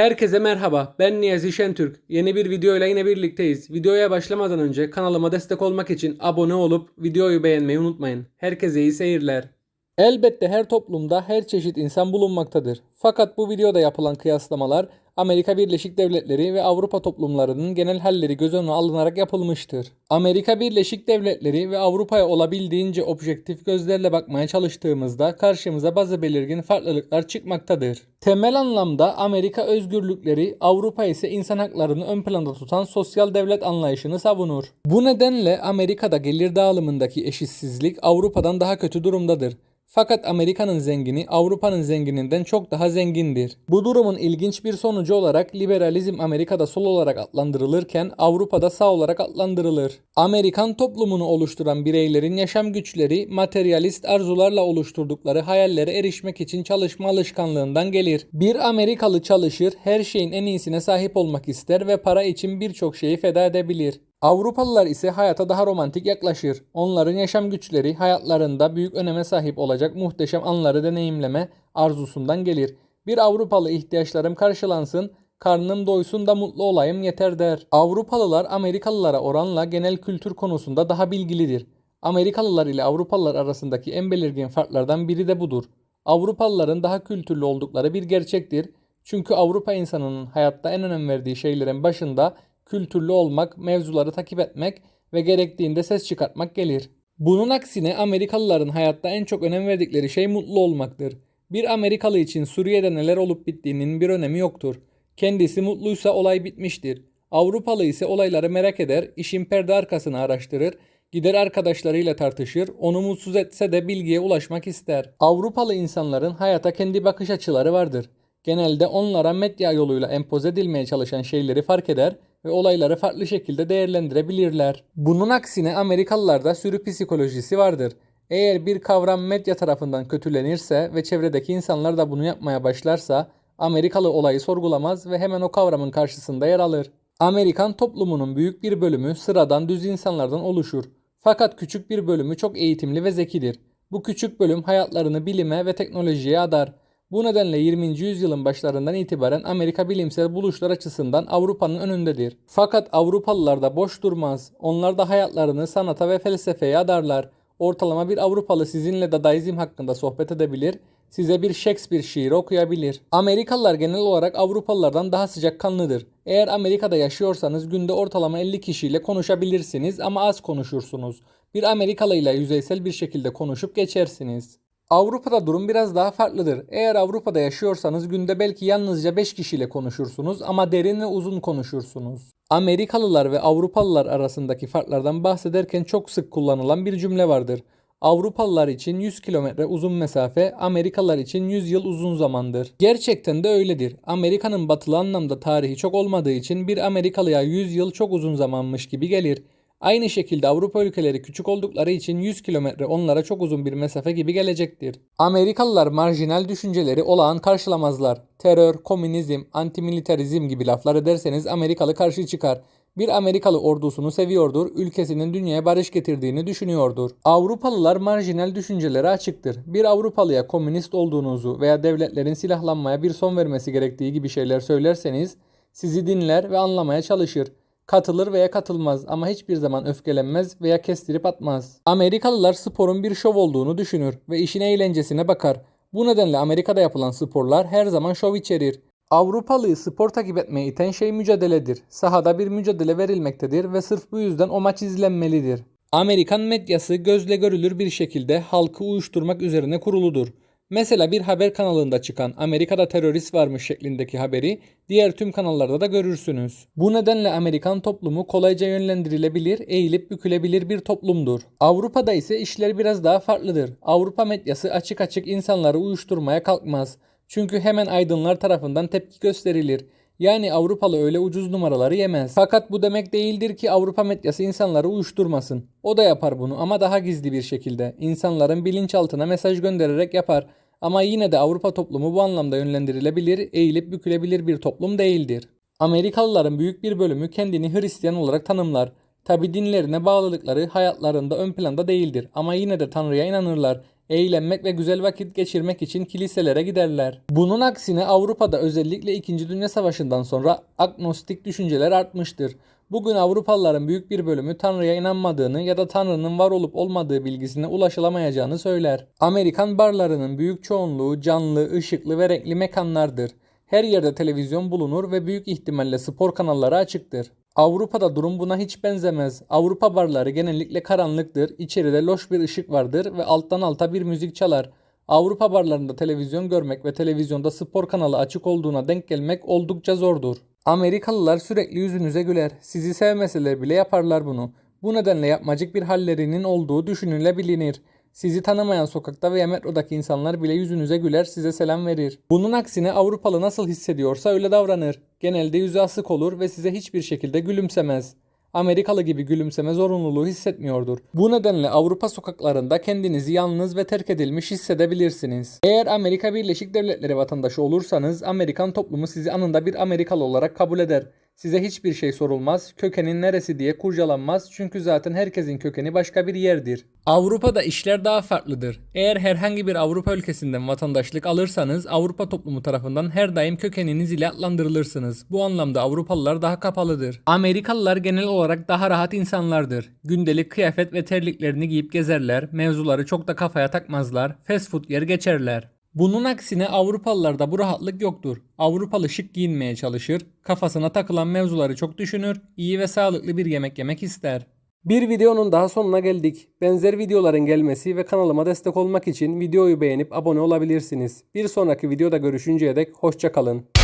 Herkese merhaba. Ben Niyazi Şentürk. Yeni bir videoyla yine birlikteyiz. Videoya başlamadan önce kanalıma destek olmak için abone olup videoyu beğenmeyi unutmayın. Herkese iyi seyirler. Elbette her toplumda her çeşit insan bulunmaktadır. Fakat bu videoda yapılan kıyaslamalar Amerika Birleşik Devletleri ve Avrupa toplumlarının genel halleri göz önüne alınarak yapılmıştır. Amerika Birleşik Devletleri ve Avrupa'ya olabildiğince objektif gözlerle bakmaya çalıştığımızda karşımıza bazı belirgin farklılıklar çıkmaktadır. Temel anlamda Amerika özgürlükleri, Avrupa ise insan haklarını ön planda tutan sosyal devlet anlayışını savunur. Bu nedenle Amerika'da gelir dağılımındaki eşitsizlik Avrupa'dan daha kötü durumdadır. Fakat Amerika'nın zengini Avrupa'nın zengininden çok daha zengindir. Bu durumun ilginç bir sonucu olarak liberalizm Amerika'da sol olarak adlandırılırken Avrupa'da sağ olarak adlandırılır. Amerikan toplumunu oluşturan bireylerin yaşam güçleri materyalist arzularla oluşturdukları hayallere erişmek için çalışma alışkanlığından gelir. Bir Amerikalı çalışır, her şeyin en iyisine sahip olmak ister ve para için birçok şeyi feda edebilir. Avrupalılar ise hayata daha romantik yaklaşır. Onların yaşam güçleri hayatlarında büyük öneme sahip olacak muhteşem anları deneyimleme arzusundan gelir. Bir Avrupalı ihtiyaçlarım karşılansın, karnım doysun da mutlu olayım yeter der. Avrupalılar Amerikalılara oranla genel kültür konusunda daha bilgilidir. Amerikalılar ile Avrupalılar arasındaki en belirgin farklardan biri de budur. Avrupalıların daha kültürlü oldukları bir gerçektir. Çünkü Avrupa insanının hayatta en önem verdiği şeylerin başında kültürlü olmak, mevzuları takip etmek ve gerektiğinde ses çıkartmak gelir. Bunun aksine Amerikalıların hayatta en çok önem verdikleri şey mutlu olmaktır. Bir Amerikalı için Suriye'de neler olup bittiğinin bir önemi yoktur. Kendisi mutluysa olay bitmiştir. Avrupalı ise olayları merak eder, işin perde arkasını araştırır, gider arkadaşlarıyla tartışır, onu mutsuz etse de bilgiye ulaşmak ister. Avrupalı insanların hayata kendi bakış açıları vardır. Genelde onlara medya yoluyla empoze edilmeye çalışan şeyleri fark eder ve olayları farklı şekilde değerlendirebilirler. Bunun aksine Amerikalılarda sürü psikolojisi vardır. Eğer bir kavram medya tarafından kötülenirse ve çevredeki insanlar da bunu yapmaya başlarsa Amerikalı olayı sorgulamaz ve hemen o kavramın karşısında yer alır. Amerikan toplumunun büyük bir bölümü sıradan düz insanlardan oluşur. Fakat küçük bir bölümü çok eğitimli ve zekidir. Bu küçük bölüm hayatlarını bilime ve teknolojiye adar. Bu nedenle 20. yüzyılın başlarından itibaren Amerika bilimsel buluşlar açısından Avrupa'nın önündedir. Fakat Avrupalılar da boş durmaz. Onlar da hayatlarını sanata ve felsefeye adarlar. Ortalama bir Avrupalı sizinle Dadaizm hakkında sohbet edebilir, size bir Shakespeare şiiri okuyabilir. Amerikalılar genel olarak Avrupalılardan daha sıcakkanlıdır. Eğer Amerika'da yaşıyorsanız günde ortalama 50 kişiyle konuşabilirsiniz ama az konuşursunuz. Bir Amerikalı ile yüzeysel bir şekilde konuşup geçersiniz. Avrupa'da durum biraz daha farklıdır. Eğer Avrupa'da yaşıyorsanız günde belki yalnızca 5 kişiyle konuşursunuz ama derin ve uzun konuşursunuz. Amerikalılar ve Avrupalılar arasındaki farklardan bahsederken çok sık kullanılan bir cümle vardır. Avrupalılar için 100 kilometre uzun mesafe, Amerikalılar için 100 yıl uzun zamandır. Gerçekten de öyledir. Amerika'nın batılı anlamda tarihi çok olmadığı için bir Amerikalıya 100 yıl çok uzun zamanmış gibi gelir. Aynı şekilde Avrupa ülkeleri küçük oldukları için 100 kilometre onlara çok uzun bir mesafe gibi gelecektir. Amerikalılar marjinal düşünceleri olağan karşılamazlar. Terör, komünizm, antimilitarizm gibi laflar ederseniz Amerikalı karşı çıkar. Bir Amerikalı ordusunu seviyordur, ülkesinin dünyaya barış getirdiğini düşünüyordur. Avrupalılar marjinal düşüncelere açıktır. Bir Avrupalıya komünist olduğunuzu veya devletlerin silahlanmaya bir son vermesi gerektiği gibi şeyler söylerseniz sizi dinler ve anlamaya çalışır. Katılır veya katılmaz ama hiçbir zaman öfkelenmez veya kestirip atmaz. Amerikalılar sporun bir şov olduğunu düşünür ve işin eğlencesine bakar. Bu nedenle Amerika'da yapılan sporlar her zaman şov içerir. Avrupalıyı spor takip etmeye iten şey mücadeledir. Sahada bir mücadele verilmektedir ve sırf bu yüzden o maç izlenmelidir. Amerikan medyası gözle görülür bir şekilde halkı uyuşturmak üzerine kuruludur. Mesela bir haber kanalında çıkan Amerika'da terörist varmış şeklindeki haberi diğer tüm kanallarda da görürsünüz. Bu nedenle Amerikan toplumu kolayca yönlendirilebilir, eğilip bükülebilir bir toplumdur. Avrupa'da ise işler biraz daha farklıdır. Avrupa medyası açık açık insanları uyuşturmaya kalkmaz. Çünkü hemen aydınlar tarafından tepki gösterilir. Yani Avrupalı öyle ucuz numaraları yemez. Fakat bu demek değildir ki Avrupa medyası insanları uyuşturmasın. O da yapar bunu ama daha gizli bir şekilde. İnsanların bilinçaltına mesaj göndererek yapar. Ama yine de Avrupa toplumu bu anlamda yönlendirilebilir, eğilip bükülebilir bir toplum değildir. Amerikalıların büyük bir bölümü kendini Hristiyan olarak tanımlar. Tabi dinlerine bağlılıkları hayatlarında ön planda değildir ama yine de Tanrı'ya inanırlar. Eğlenmek ve güzel vakit geçirmek için kiliselere giderler. Bunun aksine Avrupa'da özellikle 2. Dünya Savaşı'ndan sonra agnostik düşünceler artmıştır. Bugün Avrupalıların büyük bir bölümü Tanrı'ya inanmadığını ya da Tanrı'nın var olup olmadığı bilgisine ulaşılamayacağını söyler. Amerikan barlarının büyük çoğunluğu canlı, ışıklı ve renkli mekanlardır. Her yerde televizyon bulunur ve büyük ihtimalle spor kanalları açıktır. Avrupa'da durum buna hiç benzemez. Avrupa barları genellikle karanlıktır, içeride loş bir ışık vardır ve alttan alta bir müzik çalar. Avrupa barlarında televizyon görmek ve televizyonda spor kanalı açık olduğuna denk gelmek oldukça zordur. Amerikalılar sürekli yüzünüze güler. Sizi sevmeseler bile yaparlar bunu. Bu nedenle yapmacık bir hallerinin olduğu düşünülebilir. Sizi tanımayan sokakta veya metrodaki insanlar bile yüzünüze güler, size selam verir. Bunun aksine Avrupalı nasıl hissediyorsa öyle davranır. Genelde yüzü asık olur ve size hiçbir şekilde gülümsemez. Amerikalı gibi gülümseme zorunluluğu hissetmiyordur. Bu nedenle Avrupa sokaklarında kendinizi yalnız ve terk edilmiş hissedebilirsiniz. Eğer Amerika Birleşik Devletleri vatandaşı olursanız Amerikan toplumu sizi anında bir Amerikalı olarak kabul eder. Size hiçbir şey sorulmaz, kökenin neresi diye kurcalanmaz çünkü zaten herkesin kökeni başka bir yerdir. Avrupa'da işler daha farklıdır. Eğer herhangi bir Avrupa ülkesinden vatandaşlık alırsanız Avrupa toplumu tarafından her daim kökeniniz ile adlandırılırsınız. Bu anlamda Avrupalılar daha kapalıdır. Amerikalılar genel olarak daha rahat insanlardır. Gündelik kıyafet ve terliklerini giyip gezerler, mevzuları çok da kafaya takmazlar, fast food yer geçerler. Bunun aksine Avrupalılarda bu rahatlık yoktur. Avrupalı şık giyinmeye çalışır, kafasına takılan mevzuları çok düşünür, iyi ve sağlıklı bir yemek yemek ister. Bir videonun daha sonuna geldik. Benzer videoların gelmesi ve kanalıma destek olmak için videoyu beğenip abone olabilirsiniz. Bir sonraki videoda görüşünceye dek hoşçakalın.